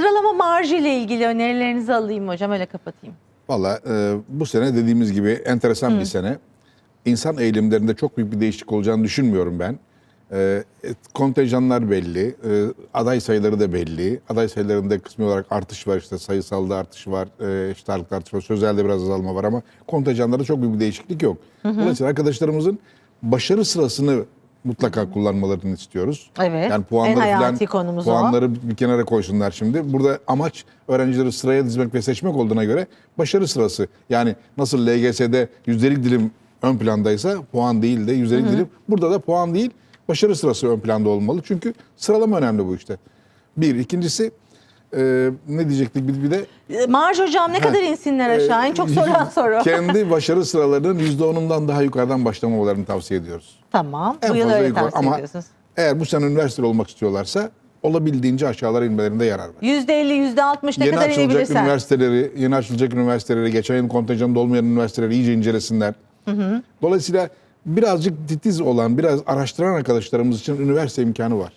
Sıralama marjı ile ilgili önerilerinizi alayım hocam öyle kapatayım. Valla e, bu sene dediğimiz gibi enteresan bir sene. İnsan eğilimlerinde çok büyük bir değişiklik olacağını düşünmüyorum ben. E, e, kontenjanlar belli, e, aday sayıları da belli. Aday sayılarında kısmi olarak artış var işte sayısalda artış var, e, işte ağırlıkta artış var, sözelde biraz azalma var ama kontenjanlarda çok büyük bir değişiklik yok. Dolayısıyla arkadaşlarımızın başarı sırasını mutlaka kullanmalarını istiyoruz. Evet, Yani puanları en hayati filan- konumuz o. puanları bir kenara koysunlar şimdi. Burada amaç öğrencileri sıraya dizmek ve seçmek olduğuna göre başarı sırası. Yani nasıl LGS'de yüzdelik dilim ön plandaysa puan değil de yüzdelik dilim. Burada da puan değil başarı sırası ön planda olmalı. Çünkü sıralama önemli bu işte. Bir. ikincisi e, ne diyecektik bir, bir de E, Marj hocam ne kadar insinler aşağı? En çok sorulan soru. kendi başarı sıralarının yüzde onundan daha yukarıdan başlamamalarını tavsiye ediyoruz. Tamam. En bu yıl öyle yukarı. tavsiye Ama ediyorsunuz. eğer bu sene üniversite olmak istiyorlarsa olabildiğince aşağılara inmelerinde yarar var. %50, %60 ne yeni kadar açılacak inebilirsen. üniversiteleri, yeni açılacak üniversiteleri, geçen yıl kontenjanında olmayan üniversiteleri iyice incelesinler. Dolayısıyla birazcık titiz olan, biraz araştıran arkadaşlarımız için üniversite imkanı var.